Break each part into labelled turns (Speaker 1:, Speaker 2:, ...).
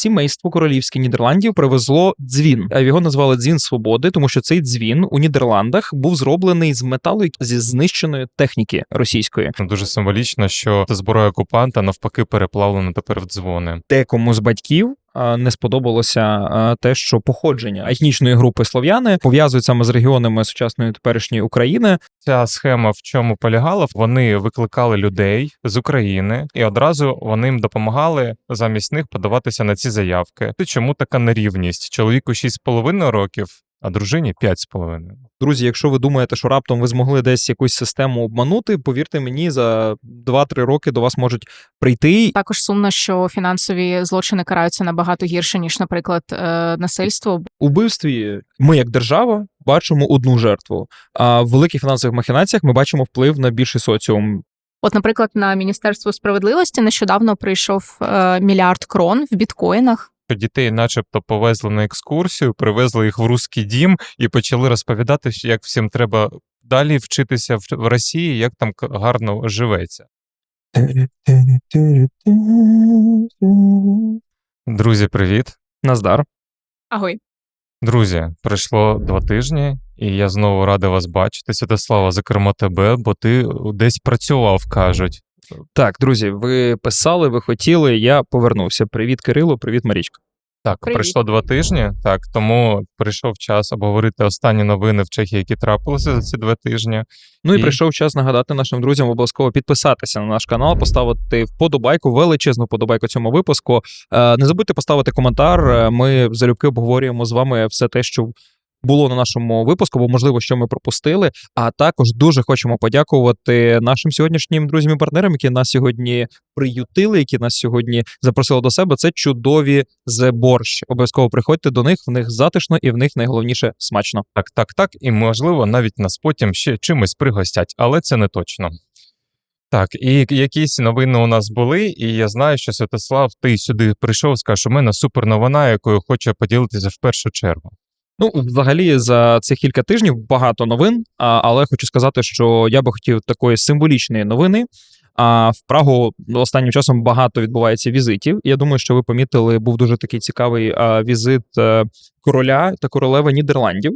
Speaker 1: сімейство королівське Нідерландів привезло дзвін. А Його назвали дзвін свободи, тому що цей дзвін у Нідерландах був зроблений з металу зі знищеної техніки російської.
Speaker 2: Дуже символічно, що зброя окупанта навпаки переплавлена тепер в дзвони.
Speaker 1: Декому з батьків. Не сподобалося те, що походження етнічної групи слов'яни пов'язують саме з регіонами сучасної теперішньої України.
Speaker 2: Ця схема в чому полягала? Вони викликали людей з України, і одразу вони їм допомагали замість них подаватися на ці заявки. Чому така нерівність? Чоловіку 6,5 років, а дружині 5,5.
Speaker 1: Друзі, якщо ви думаєте, що раптом ви змогли десь якусь систему обманути, повірте мені, за 2-3 роки до вас можуть прийти
Speaker 3: Також сумно, що фінансові злочини караються набагато гірше ніж, наприклад, е, насильство.
Speaker 1: у вбивстві. Ми, як держава, бачимо одну жертву. А в великих фінансових махінаціях ми бачимо вплив на більший соціум.
Speaker 3: От, наприклад, на Міністерство справедливості нещодавно прийшов е, мільярд крон в біткоїнах.
Speaker 2: Що Дітей, начебто, повезли на екскурсію, привезли їх в руський дім і почали розповідати, як всім треба далі вчитися в в Росії, як там гарно живеться. Друзі, привіт!
Speaker 1: Наздар.
Speaker 3: Агой.
Speaker 2: Друзі, пройшло два тижні, і я знову радий вас бачити. Святослава, зокрема тебе, бо ти десь працював, кажуть.
Speaker 1: Так, друзі, ви писали, ви хотіли. Я повернувся. Привіт, Кирило, привіт, Марічка.
Speaker 2: Так,
Speaker 3: Привіт.
Speaker 2: пройшло два тижні. Так, тому прийшов час обговорити останні новини в Чехії, які трапилися за ці два тижні.
Speaker 1: Ну і,
Speaker 2: І-
Speaker 1: прийшов час нагадати нашим друзям обов'язково підписатися на наш канал, поставити вподобайку, величезну вподобайку цьому випуску. Е, Не забудьте поставити коментар. Е, Ми залюбки обговорюємо з вами все те, що. Було на нашому випуску, бо можливо, що ми пропустили. А також дуже хочемо подякувати нашим сьогоднішнім друзям і партнерам, які нас сьогодні приютили, які нас сьогодні запросили до себе. Це чудові The борщ. Обов'язково приходьте до них. В них затишно і в них найголовніше смачно.
Speaker 2: Так, так, так, і можливо, навіть нас потім ще чимось пригостять, але це не точно. Так, і якісь новини у нас були, і я знаю, що Святослав, ти сюди прийшов, скажеш, у мене супер новина, якою хочу поділитися в першу чергу.
Speaker 1: Ну, взагалі, за цих кілька тижнів багато новин, але хочу сказати, що я би хотів такої символічної новини. А в Прагу останнім часом багато відбувається візитів. Я думаю, що ви помітили, був дуже такий цікавий візит е, короля та королеви Нідерландів,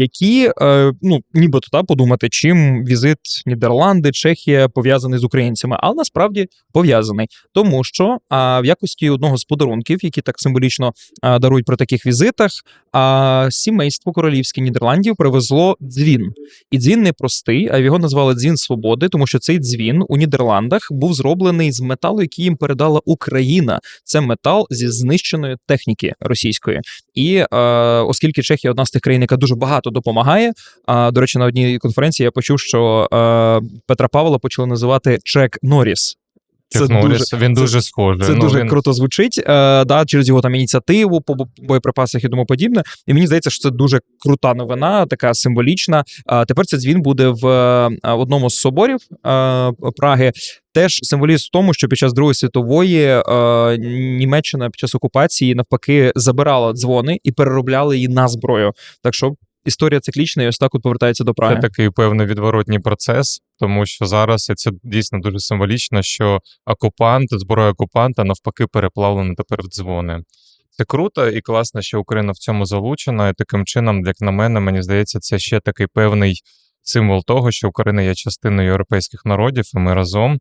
Speaker 1: які, е, ну нібито та подумати, чим візит Нідерланди, Чехія пов'язаний з українцями, але насправді пов'язаний, тому що а, в якості одного з подарунків, які так символічно дарують при таких візитах, а сімейство королівське Нідерландів привезло дзвін. І дзвін не простий, а його назвали дзвін свободи, тому що цей дзвін у Нідерландах був зроблений з металу, який їм передала Україна. Це метал зі знищеної техніки російської. І е, оскільки Чехія одна з тих країн, яка дуже багато допомагає. А до речі, на одній конференції я почув, що е, Петра Павла почали називати Чек Норріс.
Speaker 2: Чех Норріс, він
Speaker 1: це-
Speaker 2: дуже схожий.
Speaker 1: це
Speaker 2: ну,
Speaker 1: дуже
Speaker 2: він...
Speaker 1: круто звучить, е, да, через його там ініціативу по боєприпасах і тому подібне. І мені здається, що це дуже крута новина, така символічна. А тепер цей дзвін буде в е, одному з соборів е, Праги. Теж символізм в тому, що під час Другої світової е, Німеччина під час окупації навпаки забирала дзвони і переробляли її на зброю. Так що історія циклічна, і ось так от повертається до Праги.
Speaker 2: Це такий певний відворотній процес, тому що зараз і це дійсно дуже символічно, що окупант, зброя окупанта навпаки переплавлена тепер в дзвони. Це круто і класно, що Україна в цьому залучена. І таким чином, як на мене, мені здається, це ще такий певний символ того, що Україна є частиною європейських народів, і ми разом.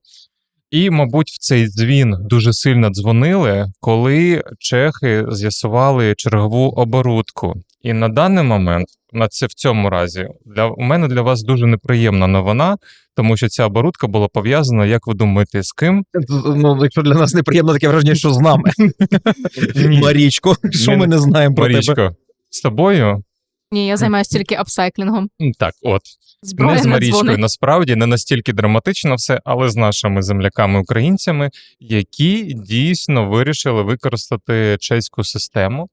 Speaker 2: І, мабуть, в цей дзвін дуже сильно дзвонили, коли чехи з'ясували чергову оборудку. І на даний момент, на це в цьому разі, для у мене для вас дуже неприємна новина, тому що ця оборудка була пов'язана, як ви думаєте, з ким?
Speaker 1: Ну, якщо для нас неприємно таке враження, що з нами. Марічко, що ми не знаємо про тебе?
Speaker 2: Марічко, з тобою?
Speaker 3: Ні, я займаюся тільки апсайклінгом.
Speaker 2: Так, от.
Speaker 3: Зброя
Speaker 2: не з Марічкою, насправді не настільки драматично все, але з нашими земляками-українцями, які дійсно вирішили використати чеську систему.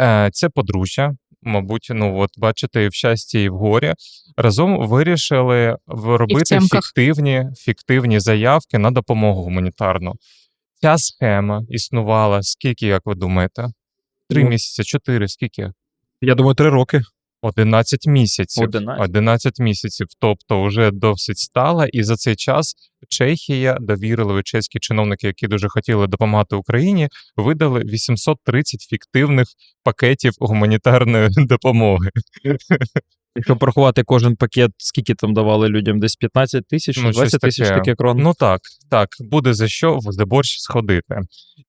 Speaker 2: Е, Це подружжя, мабуть, ну от бачите, і в щасті, і в горі. Разом вирішили робити фіктивні, фіктивні заявки на допомогу гуманітарну. Ця схема існувала скільки, як ви думаєте? Три
Speaker 1: Ну.
Speaker 2: місяці, чотири, скільки?
Speaker 1: Я думаю, три роки.
Speaker 2: 11 місяців.
Speaker 1: 11.
Speaker 2: 11 місяців. Тобто, вже досить стала, і за цей час Чехія довірили чеські чиновники, які дуже хотіли допомагати Україні, видали 830 фіктивних пакетів гуманітарної допомоги.
Speaker 1: Якщо порахувати кожен пакет, скільки там давали людям? Десь 15 тисяч,
Speaker 2: Ну,
Speaker 1: 20
Speaker 2: щось
Speaker 1: тисяч
Speaker 2: таке.
Speaker 1: таке крон.
Speaker 2: Ну так, так, буде за що в борщ сходити.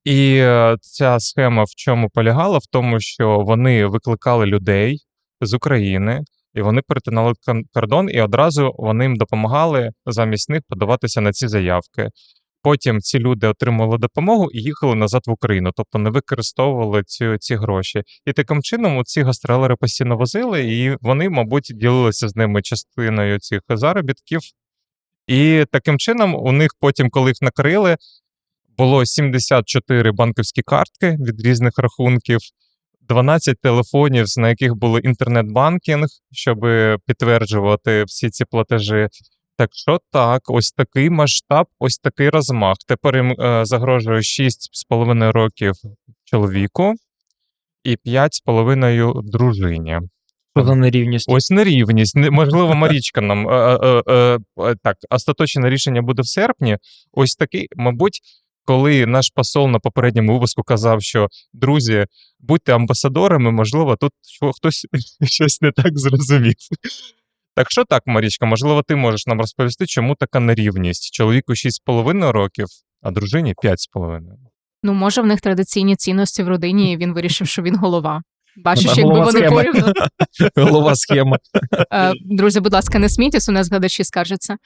Speaker 2: І е, ця схема в чому полягала? В тому, що вони викликали людей з України, і вони перетинали кордон, і одразу вони їм допомагали замість них подаватися на ці заявки. Потім ці люди отримали допомогу і їхали назад в Україну, тобто не використовували ці, ці гроші. І таким чином ці гастролери постійно возили, і вони, мабуть, ділилися з ними частиною цих заробітків. І таким чином, у них потім, коли їх накрили, було 74 банківські картки від різних рахунків, 12 телефонів, на яких був інтернет-банкінг, щоб підтверджувати всі ці платежі. Так що так, ось такий масштаб, ось такий розмах. Тепер їм е, загрожує 6,5 років чоловіку і 5,5 дружині.
Speaker 1: Що за нерівність?
Speaker 2: Ось нерівність. Можливо, Марічка нам е, е, е, е, так, остаточне рішення буде в серпні. Ось такий, мабуть, коли наш посол на попередньому випуску казав, що друзі, будьте амбасадорами, можливо, тут хтось щось не так зрозумів. Так що так, Марічка, можливо, ти можеш нам розповісти, чому така нерівність? Чоловіку 6,5 років, а дружині 5,5.
Speaker 3: Ну, може, в них традиційні цінності в родині, і він вирішив, що він голова. Бачиш, якби вони порівну.
Speaker 1: Голова схема.
Speaker 3: Е, Друзі, будь ласка, не смійтесь, у нас глядачі скаржаться.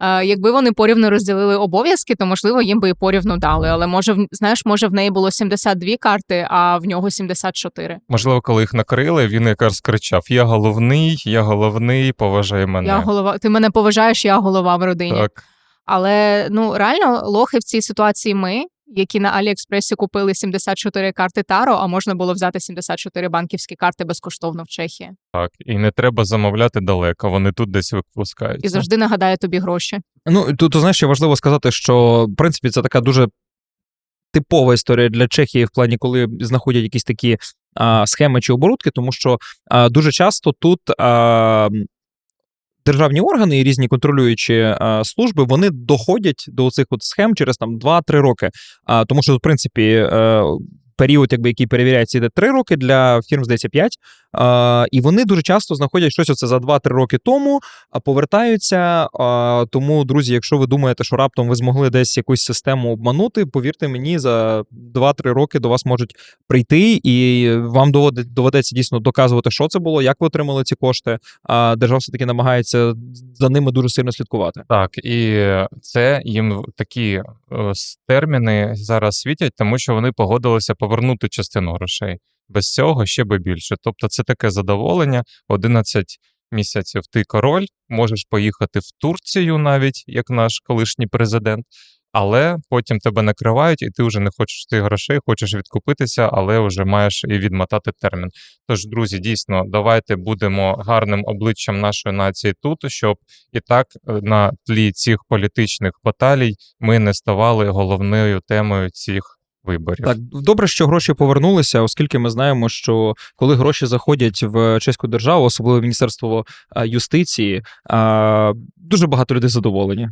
Speaker 3: Е, Якби вони порівну розділили обов'язки, то можливо їм би і порівну дали. Але може, знаєш, може в неї було 72 карти, а в нього 74.
Speaker 2: Можливо, коли їх накрили, він якраз кричав: Я головний, я головний, поважай мене.
Speaker 3: Я голова. Ти мене поважаєш, я голова в родині.
Speaker 2: Так.
Speaker 3: Але ну реально лохи в цій ситуації ми, які на Аліекспресі купили 74 карти Таро, а можна було взяти 74 банківські карти безкоштовно в Чехії.
Speaker 2: Так, і не треба замовляти далеко, вони тут десь випускаються.
Speaker 3: І завжди нагадає тобі гроші.
Speaker 1: Ну, тут, знаєш, ще важливо сказати, що в принципі це така дуже типова історія для Чехії в плані, коли знаходять якісь такі а, схеми чи оборудки, тому що а, дуже часто тут. А, Державні органи і різні контролюючі служби вони доходять до цих от схем через там 2-3 роки. А, тому що, в принципі, е, період, якби який перевіряється, йде 3 роки для фірм, здається, 5. А, і вони дуже часто знаходять щось оце за 2-3 роки тому, а повертаються. А, тому, друзі, якщо ви думаєте, що раптом ви змогли десь якусь систему обманути, повірте мені, за 2-3 роки до вас можуть прийти, і вам доведеться дійсно доказувати, що це було, як ви отримали ці кошти. А держава все таки намагається за ними дуже сильно слідкувати.
Speaker 2: Так, і це їм такі е, терміни зараз світять, тому що вони погодилися повернути частину грошей. Без цього ще би більше. Тобто, це таке задоволення. 11 місяців ти король, можеш поїхати в Турцію навіть, як наш колишній президент. Але потім тебе накривають, і ти вже не хочеш цих грошей, хочеш відкупитися, але вже маєш і відмотати термін. Тож, друзі, дійсно, давайте будемо гарним обличчям нашої нації тут, щоб і так е, на тлі цих політичних баталій ми не ставали головною темою цих виборів.
Speaker 1: Так, добре, що гроші повернулися, оскільки ми знаємо, що коли гроші заходять в чеську державу, особливо в Міністерство юстиції, дуже багато людей задоволені.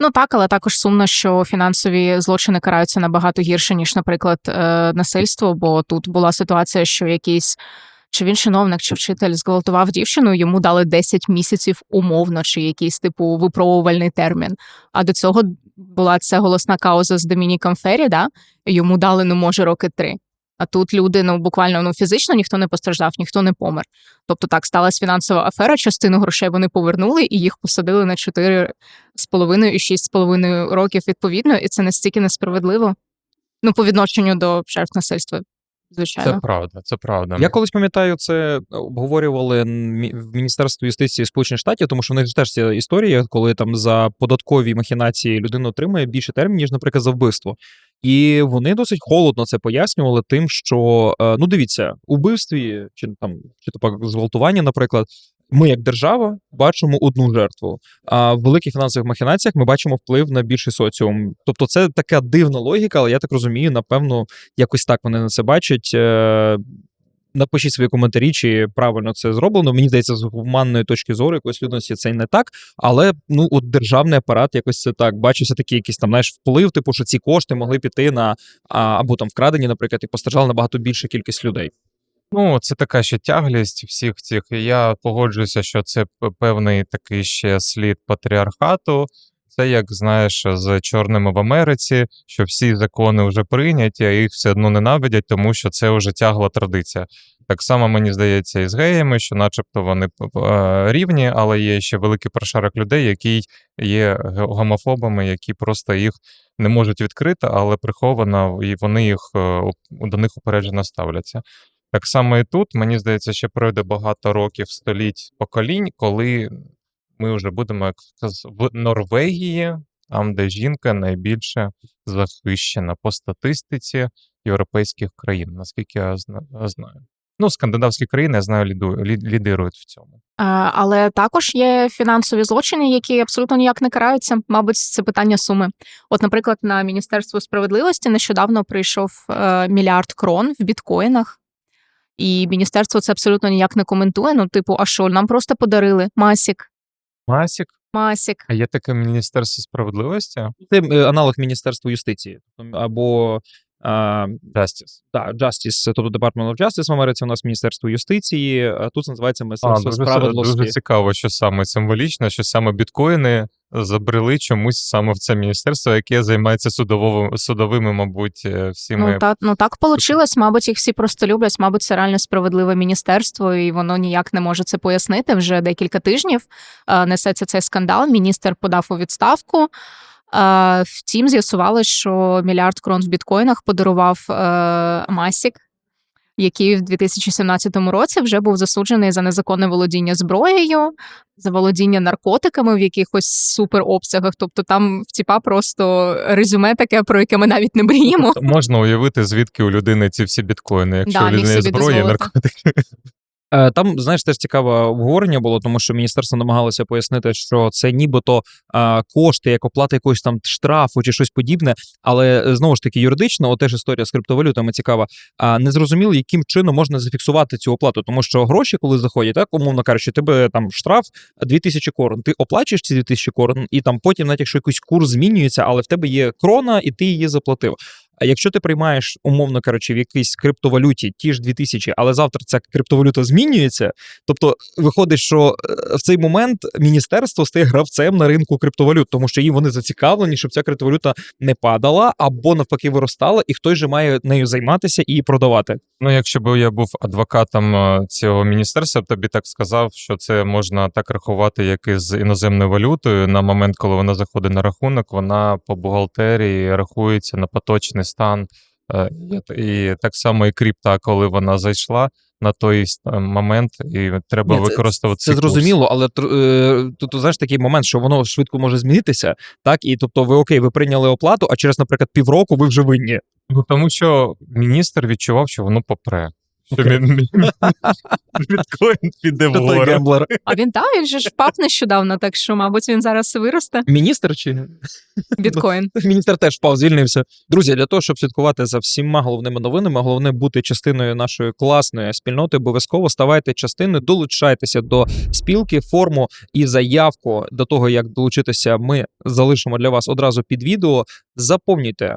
Speaker 3: Ну так, але також сумно, що фінансові злочини караються набагато гірше, ніж, наприклад, е, насильство. Бо тут була ситуація, що якийсь чи він чиновник, чи вчитель зґвалтував дівчину, йому дали 10 місяців умовно, чи якийсь типу випробувальний термін. А до цього була ця голосна кауза з Домініком Феррі, да? йому дали ну може роки три. А тут люди ну буквально ну фізично ніхто не постраждав, ніхто не помер. Тобто так сталася фінансова афера. Частину грошей вони повернули і їх посадили на 4 з половиною і 6 з половиною років відповідно, і це настільки несправедливо. Ну, по відношенню до жертв насильства, звичайно.
Speaker 2: Це правда, це правда.
Speaker 1: Я колись пам'ятаю, це обговорювали в Міністерстві юстиції Сполучених Штатів, тому що в них теж ця історія, коли там за податкові махінації людина отримує більше термін, ніж, наприклад, за вбивство. І вони досить холодно це пояснювали тим, що е, ну дивіться, у вбивстві чи там чи то зґвалтування, наприклад. Ми, як держава, бачимо одну жертву. А в великих фінансових махінаціях ми бачимо вплив на більший соціум. Тобто, це така дивна логіка, але я так розумію, напевно, якось так вони на це бачать. Е, напишіть свої коментарі, чи правильно це зроблено. Мені здається, з гуманної точки зору якоїсь людності це не так. Але ну, от державний апарат якось це так. Бачився такий якийсь там знаєш, вплив, типу, що ці кошти могли піти на або там вкрадені, наприклад, і постраждала набагато більша кількість людей.
Speaker 2: Ну, це така ще тяглість всіх цих. Я погоджуюся, що це певний такий ще слід патріархату. Це як знаєш з чорними в Америці, що всі закони вже прийняті, а їх все одно ненавидять, тому що це вже тягла традиція. Так само мені здається, і з геями, що, начебто, вони е, рівні, але є ще великий прошарок людей, які є гомофобами, які просто їх не можуть відкрити, але приховано, і вони їх е, до них упереджено ставляться. Так само і тут, мені здається, ще пройде багато років, століть поколінь, коли ми вже будемо як в Норвегії, там, де жінка найбільше захищена по статистиці європейських країн, наскільки я знаю. Ну, скандинавські країни, я знаю, лідирують в цьому.
Speaker 3: Але також є фінансові злочини, які абсолютно ніяк не караються. Мабуть, це питання суми. От, наприклад, на Міністерство справедливості нещодавно прийшов е, мільярд крон в біткоїнах. І міністерство це абсолютно ніяк не коментує. Ну, типу, а що, нам просто подарили масік,
Speaker 2: Масік,
Speaker 3: масік.
Speaker 2: а є таке Міністерство справедливості?
Speaker 1: Це е, аналог Міністерства юстиції або. А,
Speaker 2: Justice.
Speaker 1: Так, Justice, тобто Department of Justice в Америці у нас Міністерство юстиції, тут це називається
Speaker 2: дуже,
Speaker 1: справедливості.
Speaker 2: дуже цікаво, що саме символічно, що саме біткоїни забрели чомусь саме в це міністерство, яке займається судовими, судовими, мабуть, е, всіми.
Speaker 3: Ну, та, ну так получилось. Мабуть, їх всі просто люблять. Мабуть, це реально справедливе міністерство, і воно ніяк не може це пояснити. Вже декілька тижнів е, несеться цей скандал. Міністр подав у відставку. Втім, з'ясувалось, що мільярд крон в біткоїнах подарував е, Масік, який в 2017 році вже був засуджений за незаконне володіння зброєю, за володіння наркотиками в якихось суперобсягах. Тобто там в тіпа просто резюме таке, про яке ми навіть не мріємо.
Speaker 2: Можна уявити, звідки у людини ці всі біткоїни, якщо
Speaker 3: Да,
Speaker 2: у людини зброя наркотики.
Speaker 1: Е, Там, знаєш, теж цікаве обговорення було, тому що міністерство намагалося пояснити, що це нібито е, кошти, як оплата якогось там штрафу чи щось подібне. Але е, знову ж таки, юридично, от теж історія з криптовалютами цікава. А не зрозуміло, яким чином можна зафіксувати цю оплату, тому що гроші, коли заходять, так умовно кажучи, тебе там штраф 2000 корон. Ти оплачуєш ці 2000 корон, і там потім, навіть якщо якийсь курс змінюється, але в тебе є крона, і ти її заплатив. А якщо ти приймаєш, умовно кажучи, в якійсь криптовалюті ті ж 2000, але завтра ця криптовалюта змінюється, тобто виходить, що е, в цей момент міністерство стає гравцем на ринку криптовалют, тому що їм вони зацікавлені, щоб ця криптовалюта не падала або навпаки виростала, і хтось же має нею займатися і продавати.
Speaker 2: Ну, якщо б я був адвокатом е, цього міністерства, то б так сказав, що це можна так рахувати, як і з іноземною валютою. На момент, коли вона заходить на рахунок, вона по бухгалтерії рахується на поточний стан. Е, І так само і крипта, коли вона зайшла на той момент, і треба
Speaker 1: Ні,
Speaker 2: використовувати
Speaker 1: Це
Speaker 2: це
Speaker 1: зрозуміло, але е, тут знаєш такий момент, що воно швидко може змінитися, так і тобто, ви окей, ви прийняли оплату, а через, наприклад, півроку ви вже винні.
Speaker 2: Ну тому що міністр відчував, що воно попре. Що він- біткоін піде вгору.
Speaker 1: гемблер.
Speaker 3: А він так, він же ж впав нещодавно, так що, мабуть, він зараз виросте.
Speaker 1: Міністр чи
Speaker 3: Біткоін.
Speaker 1: Міністр теж впав, звільнився. Друзі, для того, щоб слідкувати за всіма головними новинами, головне бути частиною нашої класної спільноти. Обов'язково ставайте частиною, долучайтеся до спілки, форму і заявку до того, як долучитися. Ми залишимо для вас одразу під відео. Заповнюйте,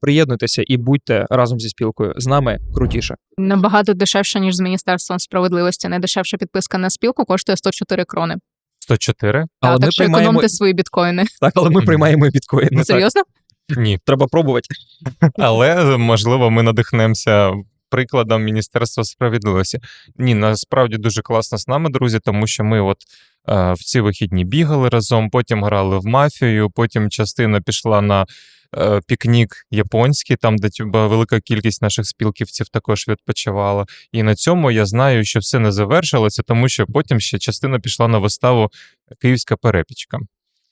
Speaker 1: приєднуйтеся і будьте разом зі спілкою. З нами крутіше.
Speaker 3: Набагато дешевше, ніж з Міністерством справедливості. Найдешевша підписка на спілку коштує 104 крони.
Speaker 2: 104?
Speaker 1: Але
Speaker 3: так
Speaker 1: ми
Speaker 3: що
Speaker 1: приймаємо
Speaker 3: економте свої біткоїни.
Speaker 1: так, але ми приймаємо біткоїни. Так,
Speaker 3: Серйозно?
Speaker 2: Ні.
Speaker 1: треба пробувати.
Speaker 2: Але можливо, ми надихнемося прикладом Міністерства справедливості. Ні, насправді дуже класно з нами, друзі, тому що ми от е, в ці вихідні бігали разом, потім грали в мафію, потім частина пішла на. е, Пікнік японський, там, де велика кількість наших спілківців також відпочивала. І на цьому я знаю, що все не завершилося, тому що потім ще частина пішла на виставу Київська перепічка.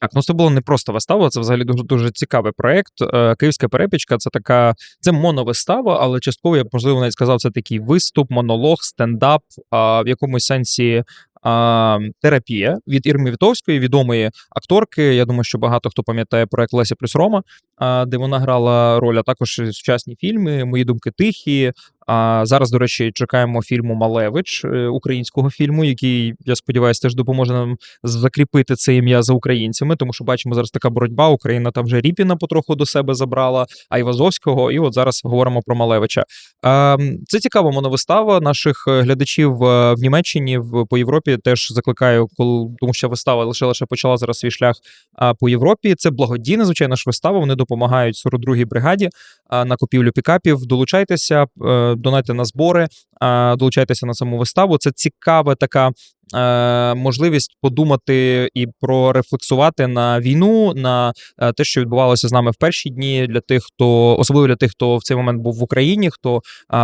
Speaker 1: Так, ну це було не просто вистава, це взагалі дуже дуже цікавий проект. Е, Київська перепічка це така, це моновистава, але частково я б, можливо навіть сказав, це такий виступ, монолог, стендап, а, в якомусь сенсі. А, терапія від Ірми Вітовської, відомої акторки. Я думаю, що багато хто пам'ятає проект Леся плюс Рома, а, де вона грала роль, а також сучасні фільми, мої думки тихі, А зараз, до речі, чекаємо фільму Малевич е, українського фільму, який я сподіваюся теж допоможе нам закріпити це ім'я за українцями, тому що бачимо зараз така боротьба. Україна там вже Ріпіна потроху до себе забрала, Айвазовського, і от зараз говоримо про Малевича. Це цікава моновистава наших е, глядачів е, в Німеччині в по Європі. Теж закликаю, коли тому що вистава лише лише почала зараз свій шлях а, по Європі. Це благодійна, звичайно ж, вистава. Вони допомагають 42-й бригаді а, на купівлю пікапів. Долучайтеся, донайте на збори, долучайтеся на саму виставу. Це цікава така. Е, Можливість подумати і прорефлексувати на війну, на е, те, що відбувалося з нами в перші дні, для тих, хто особливо для тих, хто в цей момент був в Україні, хто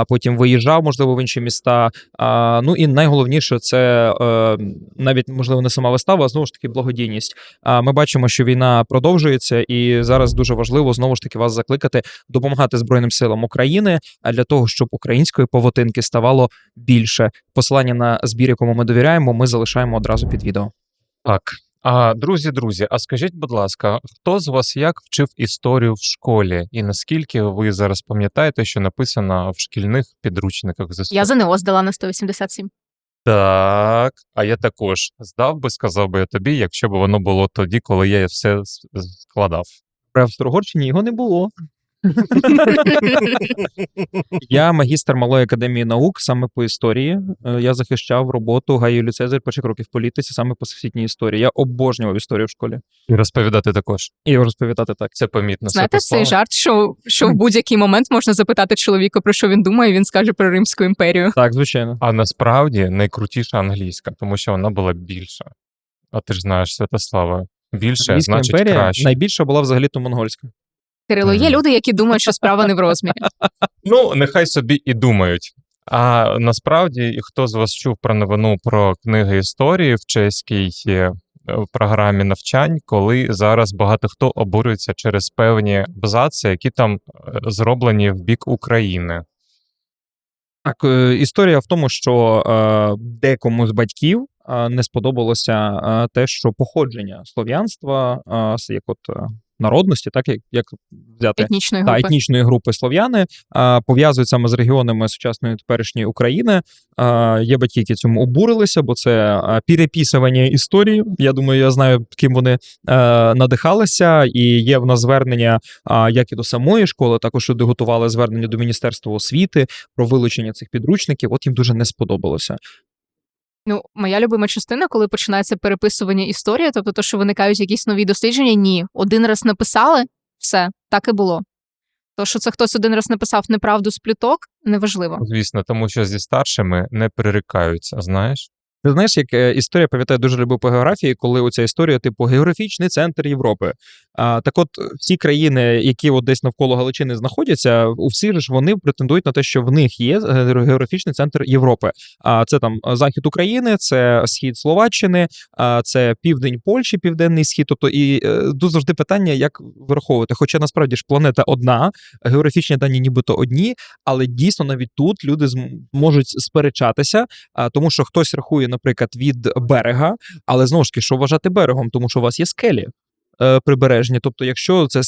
Speaker 1: потім виїжджав, можливо, в інші міста. Ну і найголовніше це е, навіть можливо не сама вистава, а знову ж таки благодійність. А ми бачимо, що війна продовжується, і зараз дуже важливо знову ж таки вас закликати допомагати Збройним силам України для того, щоб української павутинки ставало більше. Посилання на збір, якому ми довіряємо, ми залишаємо одразу під відео.
Speaker 2: Так. А друзі, друзі, а скажіть, будь ласка, хто з вас як вчив історію в школі, і наскільки ви зараз пам'ятаєте, що написано в шкільних підручниках з історії?
Speaker 3: Я ЗНО здала на 187.
Speaker 2: Так, а я також здав би, сказав би я тобі, якщо б воно було тоді, коли я все складав.
Speaker 1: При Австрогорщині його не було. Я магістр малої академії наук саме по історії. Е, Я захищав роботу Гаю Цезарь перших років політиці саме по всесвітній історії. Я обожнював історію в школі.
Speaker 2: І розповідати також.
Speaker 1: І розповідати так.
Speaker 2: Це помітно.
Speaker 3: Знаєте цей жарт, що, що в будь-який момент можна запитати чоловіка, про що він думає, і він скаже про Римську імперію.
Speaker 1: Так, звичайно.
Speaker 2: А насправді найкрутіша англійська, тому що вона була більша. А ти ж знаєш, Святослава. Більше,
Speaker 1: Англійська
Speaker 2: значить
Speaker 1: імперія
Speaker 2: краще.
Speaker 1: найбільша була взагалі то монгольська.
Speaker 3: Кирило, є люди, які думають, що справа не в розмірі.
Speaker 2: Ну, нехай собі і думають. А насправді, хто з вас чув про новину про книги історії в чеській е, програмі навчань, коли зараз багато хто обурюється через певні абзаци, які там е, зроблені в бік України.
Speaker 1: Так, е, історія в тому, що е, декому з батьків е, не сподобалося е, те, що походження слов'янства, е, як от народності, так як, як взяти
Speaker 3: Етнічної
Speaker 1: та
Speaker 3: групи.
Speaker 1: етнічної групи слов'яни а, пов'язують саме з регіонами сучасної теперішньої України. А, Є батьки, які цьому обурилися, бо це переписування історії. Я думаю, я знаю, ким вони е, надихалися, і є в нас звернення а, як і до самої школи, також люди готували звернення до Міністерства освіти про вилучення цих підручників. От їм дуже не сподобалося.
Speaker 3: Ну, моя любима частина, коли починається переписування історії, тобто то, що виникають якісь нові дослідження, ні. Один раз написали, все, так і було. То, що це хтось один раз написав неправду з пліток, неважливо.
Speaker 2: Звісно, тому що зі старшими не пририкаються, знаєш?
Speaker 1: Ти знаєш, як е, історія пам'ятаю, дуже любив по географії, коли оця історія, типу, географічний центр Європи. А, так от, всі країни, які от десь навколо Галичини знаходяться, у всі ж вони претендують на те, що в них є е, географічний центр Європи. А це там захід України, це схід Словаччини, а це південь Польщі, південний схід. Тобто, і е, тут завжди питання, як враховувати. Хоча насправді ж планета одна, географічні дані нібито одні, але дійсно навіть тут люди зм- можуть сперечатися, тому що хтось рахує, наприклад, від берега, але знову ж таки, що вважати берегом, тому що у вас є скелі. е, Прибережні, тобто, якщо це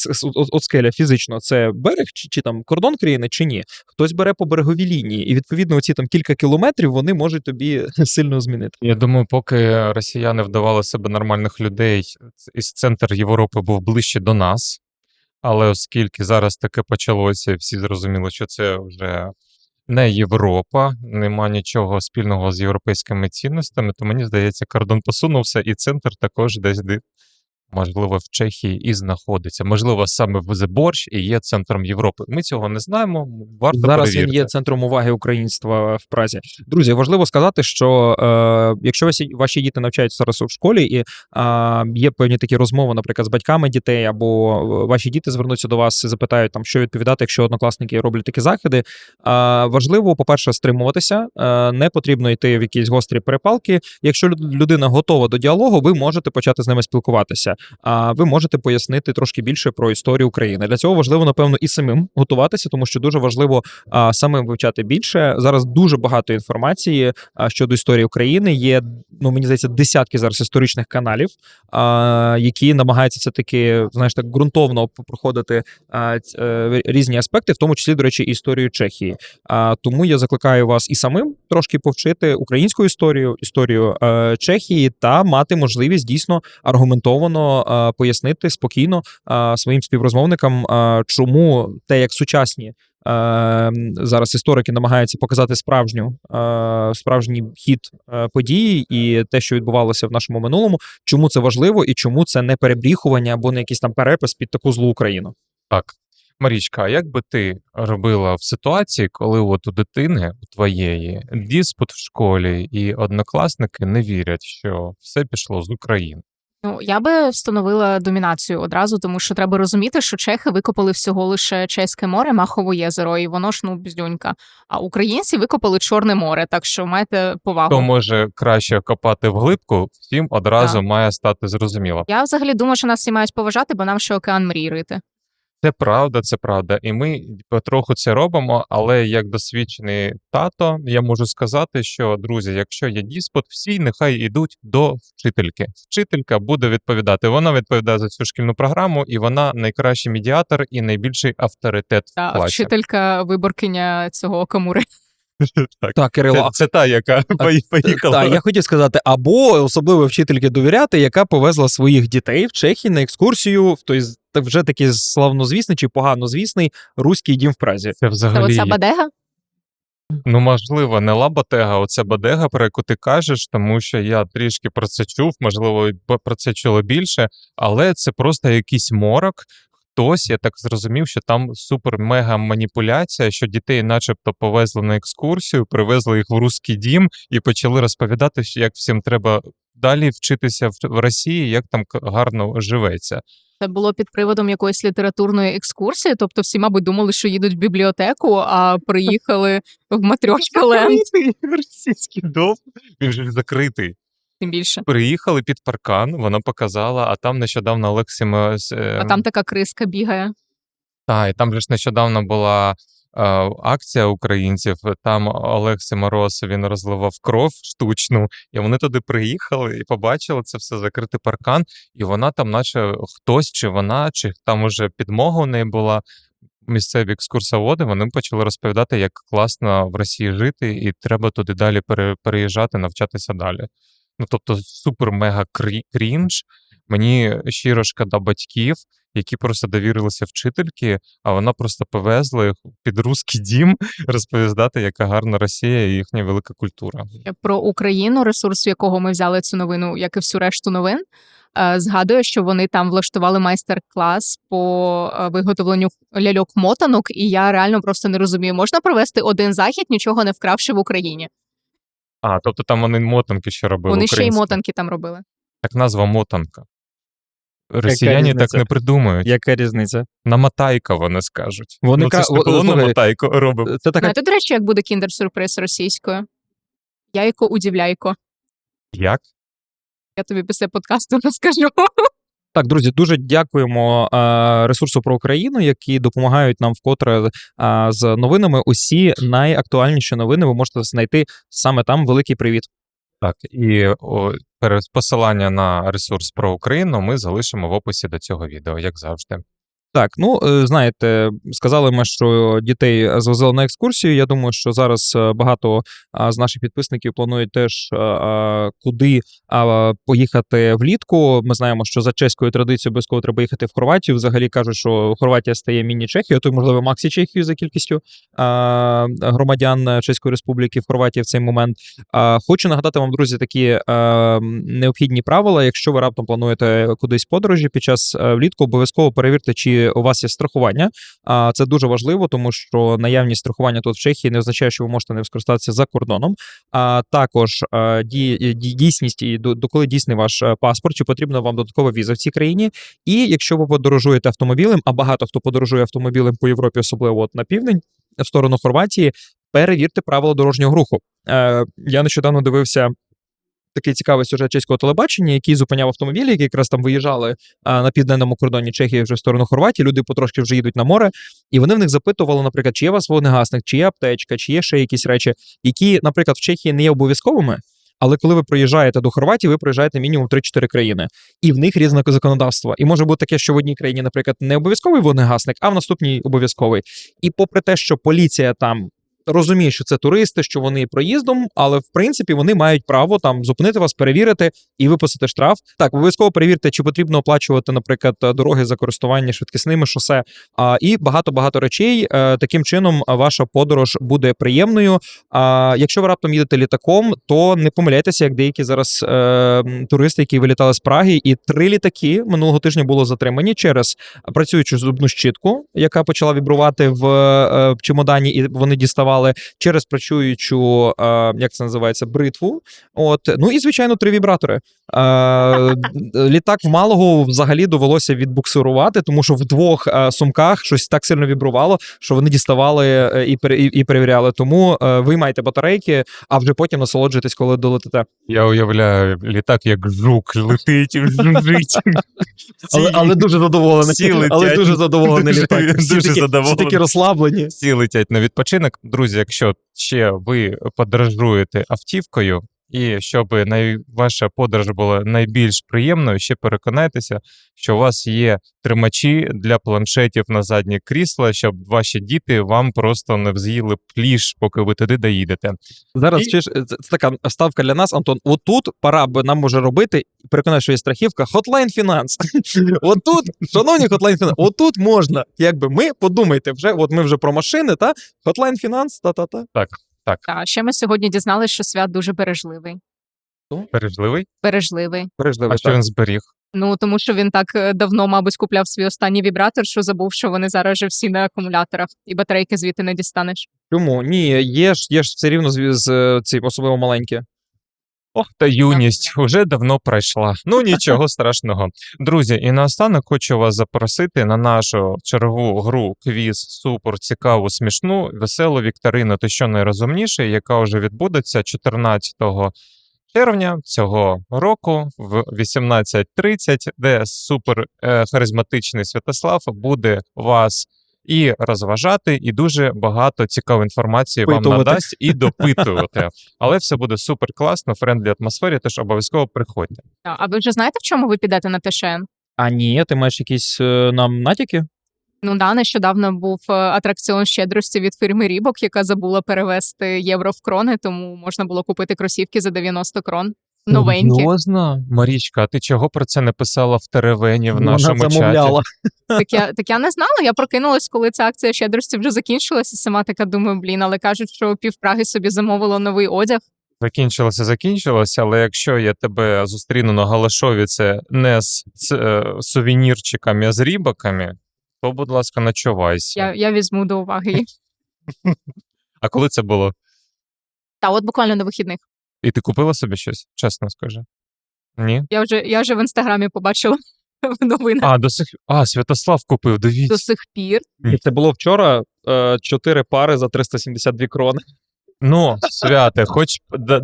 Speaker 1: от, скеля фізично, це берег чи, чи там кордон країни, чи ні, хтось бере по береговій лінії, і відповідно оці там кілька кілометрів вони можуть тобі сильно змінити.
Speaker 2: Я думаю, поки росіяни вдавали себе нормальних людей, із центр Європи був ближче до нас. Але оскільки зараз таке почалося, всі зрозуміли, що це вже не Європа, нема нічого спільного з європейськими цінностями, то мені здається, кордон посунувся, і центр також десь де, можливо, в Чехії і знаходиться. Можливо, саме в Заборщ і є центром Європи. Ми цього не знаємо. Варто
Speaker 1: Зараз
Speaker 2: перевірити.
Speaker 1: він є центром уваги українства в Празі. Друзі, важливо сказати, що е, якщо ваші, ваші діти навчаються зараз у школі, і е, є певні такі розмови, наприклад, з батьками дітей, або е, ваші діти звернуться до вас і запитають, там, що відповідати, якщо однокласники роблять такі заходи. Е, важливо, по-перше, стримуватися. Е, не потрібно йти в якісь гострі перепалки. Якщо люд- людина готова до діалогу, ви можете почати з ними спілкуватися. А, ви можете пояснити трошки більше про історію України. Для цього важливо, напевно, і самим готуватися, тому що дуже важливо самим вивчати більше. Зараз дуже багато інформації щодо історії України. Є ну мені здається, десятки зараз історичних каналів, які намагаються все таки знаєш так ґрунтовно проходити е, різні аспекти, в тому числі, до речі, історію Чехії. Тому я закликаю вас і самим трошки повчити українську історію, історію е, Чехії та мати можливість дійсно аргументовано е, пояснити спокійно е, своїм співрозмовникам, е, чому те, як сучасні. Зараз історики намагаються показати справжню справжній хід події і те, що відбувалося в нашому минулому, чому це важливо і чому це не перебріхування або не якийсь там перепис під таку злу Україну.
Speaker 2: Так. Марічка, а як би ти робила в ситуації, коли от у дитини у твоєї диспут в школі і однокласники не вірять, що все пішло з України?
Speaker 3: Ну, я би встановила домінацію одразу, тому що треба розуміти, що чехи викопали всього лише Чеське море, Махове єзеро, і воно ж ну бздюнька. А українці викопали Чорне море, так що маєте повагу.
Speaker 2: Хто може краще копати в глибку, всім одразу
Speaker 3: Так.
Speaker 2: має стати зрозуміло.
Speaker 3: Я взагалі думаю, що нас всі мають поважати, бо нам ще океан мрій рити.
Speaker 2: Це правда, це правда. І ми потроху це робимо. Але як досвідчений тато, я можу сказати, що друзі, якщо є діспот, всі нехай йдуть до вчительки. Вчителька буде відповідати. Вона відповідає за цю шкільну програму, і вона найкращий медіатор і найбільший авторитет в класі.
Speaker 3: вчителька виборкиня цього камури.
Speaker 2: Так.
Speaker 1: Так, Кирило,
Speaker 2: Це, це та, яка поїхала.
Speaker 1: Так, я хотів сказати, або особливо вчительки довіряти, яка повезла своїх дітей в Чехії на екскурсію в той вже такий славнозвісний чи поганозвісний руський дім в Празі.
Speaker 2: Це взагалі
Speaker 3: оця бадега.
Speaker 2: Ну, можливо, не лабатега, оця бадега, про яку ти кажеш, тому що я трішки про це чув, можливо, про це чуло більше, але це просто якийсь морок. Хтось, я так зрозумів, що там супер-мега маніпуляція, що дітей, начебто, повезли на екскурсію, привезли їх в руський дім і почали розповідати, як всім треба далі вчитися в, в Росії, як там гарно живеться.
Speaker 3: Це було під приводом якоїсь літературної екскурсії. Тобто всі, мабуть, думали, що їдуть в бібліотеку, а приїхали в матрьошка ленд.
Speaker 2: російський дом. Він же закритий.
Speaker 3: Тим більше.
Speaker 2: Приїхали під паркан, вона показала, а там нещодавно Олексіма.
Speaker 3: А там така криска бігає.
Speaker 2: та, і там же ж нещодавно була е, акція українців. Там Олексій Мороз він розливав кров штучну, і вони туди приїхали і побачили це все закритий паркан. І вона там, наче хтось, чи вона, чи там уже підмога у неї була. Місцеві екскурсоводи вони почали розповідати, як класно в Росії жити, і треба туди далі переїжджати, навчатися далі. Ну тобто, супер-мега крі- крінж. Мені щиро шкода батьків, які просто довірилися вчительки, а вона просто повезла їх під руський дім розповідати, яка гарна Росія і їхня велика культура.
Speaker 3: Про Україну, ресурс, якого ми взяли цю новину, як і всю решту новин. е, Згадую, що вони там влаштували майстер-клас по е, виготовленню ляльок-мотанок, і я реально просто не розумію, можна провести один захід, нічого не вкравши в Україні.
Speaker 2: А, тобто там вони мотанки ще робили.
Speaker 3: Вони ще й
Speaker 2: українські.
Speaker 3: мотанки там робили.
Speaker 2: Так назва мотанка. Росіяни так
Speaker 1: різниця?
Speaker 2: не придумають.
Speaker 1: Яка різниця?
Speaker 2: Намотайка, вони скажуть.
Speaker 1: Вони
Speaker 2: ну, це
Speaker 1: ка-
Speaker 2: ж не
Speaker 1: о,
Speaker 2: було
Speaker 1: слухай,
Speaker 2: Матайко робимо.
Speaker 1: Це така
Speaker 3: Знаєте, до речі, як буде кіндер-сюрприз російською? Яйко удивляйко.
Speaker 2: Як?
Speaker 3: Я тобі після подкасту розкажу.
Speaker 1: Так, друзі, дуже дякуємо е, ресурсу про Україну, які допомагають нам вкотре е, з новинами. Усі найактуальніші новини ви можете знайти саме там. Великий привіт.
Speaker 2: Так, і о, посилання на ресурс про Україну ми залишимо в описі до цього відео, як завжди.
Speaker 1: Так, ну е, знаєте, сказали ми, що дітей звозили на екскурсію. Я думаю, що зараз е, багато з наших підписників планують теж куди поїхати влітку. Ми знаємо, що за чеською традицією обов'язково треба їхати в Хорватію. Взагалі кажуть, що Хорватія стає міні-Чехією, то можливо Максі Чехією за кількістю громадян Чеської Республіки в Хорватії в цей момент. Хочу нагадати вам, друзі, такі необхідні правила. Якщо ви раптом плануєте кудись подорожі під час е, влітку, обов'язково перевірте, чи у вас є страхування. А це дуже важливо, тому що наявність страхування тут в Чехії не означає, що ви можете не скористатися за кордоном. А також ді- ді- дійсність і доколи дійсний ваш е, паспорт, чи потрібна вам додаткова віза в цій країні. І якщо ви подорожуєте автомобілем, а багато хто подорожує автомобілем по Європі, особливо от на південь, в сторону Хорватії, перевірте правила дорожнього руху. Е, Я нещодавно дивився такий цікавий сюжет чеського телебачення, який зупиняв автомобілі, які якраз там виїжджали на південному кордоні Чехії вже в сторону Хорватії. Люди потрошки вже їдуть на море, і вони в них запитували, наприклад, чи є у вас вогнегасник, чи є аптечка, чи є ще якісь речі, які, наприклад, в Чехії не є обов'язковими. Але коли ви проїжджаєте до Хорватії, ви проїжджаєте мінімум 3-4 країни, і в них різне законодавство. І може бути таке, що в одній країні, наприклад, не обов'язковий вогнегасник, а в наступній обов'язковий. І попри те, що поліція там розуміє, що це туристи, що вони проїздом, але в принципі вони мають право там зупинити вас, перевірити і виписати штраф. Так, обов'язково перевірте, чи потрібно оплачувати, наприклад, дороги за користування швидкісними шосе. А і багато багато речей. Е, Таким чином, ваша подорож буде приємною. А якщо ви раптом їдете літаком, то не помиляйтеся, як деякі зараз е, туристи, які вилітали з Праги, і три літаки минулого тижня було затримані через працюючу зубну щітку, яка почала вібрувати в е, чемодані, і вони діставали через працюючу, е, як це називається, бритву. От ну і звичайно, три вібратори. Е, літак в малого взагалі довелося відбуксирувати, тому що в двох е, сумках щось так сильно вібрувало, що вони діставали е, і, пере- і, і перевіряли. Тому е, виймайте батарейки, а вже потім насолоджуйтесь, коли долетите.
Speaker 2: Я уявляю, літак як жук летить, жужить.
Speaker 1: Але, але дуже задоволений.
Speaker 2: всі летять.
Speaker 1: але дуже задоволений
Speaker 2: Дуже-
Speaker 1: літак. Всі
Speaker 2: дуже
Speaker 1: такі, всі такі розслаблені.
Speaker 2: всі летять на відпочинок. Друзі, якщо ще ви подорожуєте автівкою, і щоб най... ваша подорож була найбільш приємною, ще переконайтеся, що у вас є тримачі для планшетів на заднє крісло, щоб ваші діти вам просто не вз'їли пліж, поки ви туди доїдете.
Speaker 1: Зараз
Speaker 2: І-
Speaker 1: чи ж це, це така ставка для нас, Антон. Отут пора би нам може робити. Переконаю, що є страхівка. Hotline Finance. Отут, шановні Hotline Finance, отут можна. Якби ми подумайте вже, от ми вже про машини, та Hotline Finance, та-та-та.
Speaker 3: Та ще ми сьогодні дізналися, що свят дуже бережливий.
Speaker 2: Пережливий?
Speaker 3: Бережливий.
Speaker 1: Бережливий,
Speaker 2: А що він зберіг?
Speaker 3: Ну тому що він так е, давно, мабуть, купляв свій останній вібратор, що забув, що вони зараз вже всі на акумуляторах, і батарейки звідти не дістанеш.
Speaker 1: Чому? Ні, є ж, є ж все рівно з, з з цим, особливо маленькі.
Speaker 2: Ох, та юність уже давно пройшла. Ну нічого страшного. Друзі, і наостанок хочу вас запросити на нашу чергову гру квіз супер цікаву, смішну, веселу вікторину Ти що найрозумніше, яка вже відбудеться 14 червня цього року в 18.30, де супер е, харизматичний Святослав буде вас. І розважати, і дуже багато цікавої інформації вам
Speaker 1: Впитувати.
Speaker 2: надасть і допитувати. Але все буде супер класно, френдлі атмосфері, тож обов'язково приходьте.
Speaker 3: А ви вже знаєте, в чому ви підете на ТШН?
Speaker 1: А ні, ти маєш якісь е, нам натяки?
Speaker 3: Ну да, нещодавно був е, атракціон щедрості від фірми Рібок, яка забула перевести євро в крони, тому можна було купити кросівки за 90 крон. Новенькі.
Speaker 2: Серйозно? Марічка, а ти чого про це не писала в теревені в
Speaker 1: Вона
Speaker 2: нашому чаті?
Speaker 3: Так я, так я не знала. Я прокинулась, коли ця акція щедрості вже закінчилась, і сама така думаю, блін, але кажуть, що півпраги собі замовило новий одяг.
Speaker 2: Закінчилося, закінчилося, але якщо я тебе зустріну на Галашові, це не з, з е, сувенірчиками, а з рібаками, то, будь ласка, ночувайся.
Speaker 3: Я, я візьму до уваги.
Speaker 2: А коли це було?
Speaker 3: Та от буквально на вихідних.
Speaker 2: І ти купила собі щось? Чесно скажи. Ні?
Speaker 3: Я вже я вже в інстаграмі побачила в новинах
Speaker 2: А, до сих... а, Святослав купив, дивіться.
Speaker 3: до сих пір.
Speaker 1: І це було вчора е, чотири пари за 372 крони.
Speaker 2: Ну, святе, хоч да-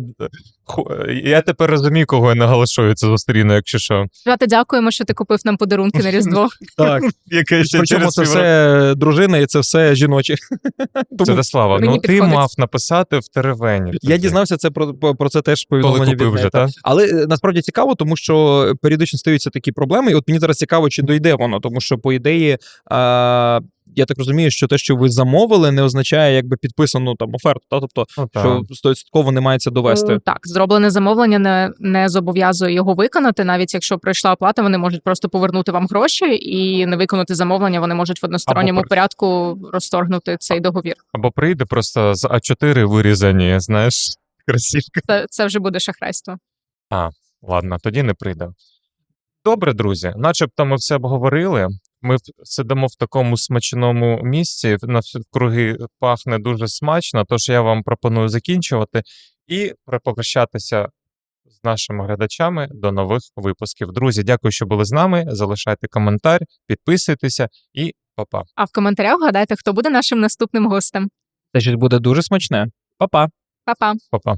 Speaker 2: я тепер розумію, кого я на Галашові це зустріну, якщо що.
Speaker 3: Свята, дякуємо, що ти купив нам подарунки на Різдво.
Speaker 1: Так.
Speaker 2: Яке ще
Speaker 1: Причому
Speaker 2: через
Speaker 1: це все дружина і це все жіночі.
Speaker 2: Святослава, ну ти мав написати в теревені.
Speaker 1: я дізнався це про, це теж
Speaker 2: коли
Speaker 1: повідомлення
Speaker 2: купив
Speaker 1: від
Speaker 2: вже, так?
Speaker 1: Але е, насправді цікаво, тому що періодично стаються такі проблеми. І от мені зараз цікаво, чи дойде воно, тому що, по ідеї, а, я так розумію, що те, що ви замовили, не означає якби підписану там оферту. Та? Тобто,
Speaker 2: Ну, так.
Speaker 1: що стовідсотково не мається довести.
Speaker 3: Ну, Так, зроблене замовлення не, не зобов'язує його виконати. Навіть якщо прийшла оплата, вони можуть просто повернути вам гроші і не виконати замовлення. Вони можуть в односторонньому
Speaker 2: Або при-
Speaker 3: порядку розторгнути цей договір.
Speaker 2: Або прийде просто з А4 вирізані, знаєш, красівки.
Speaker 3: Це, це вже буде шахрайство.
Speaker 2: А Ладно, тоді не прийде. Добре, друзі, начебто ми все обговорили. Ми сидимо в такому смачному місці, на всі круги пахне дуже смачно, тож я вам пропоную закінчувати і попрощатися з нашими глядачами до нових випусків. Друзі, дякую, що були з нами. Залишайте коментар, підписуйтеся і па-па.
Speaker 3: А в коментарях вгадайте, хто буде нашим наступним гостем.
Speaker 1: Це щось буде дуже смачне. Па-па.
Speaker 3: Па-па!
Speaker 2: Па-па.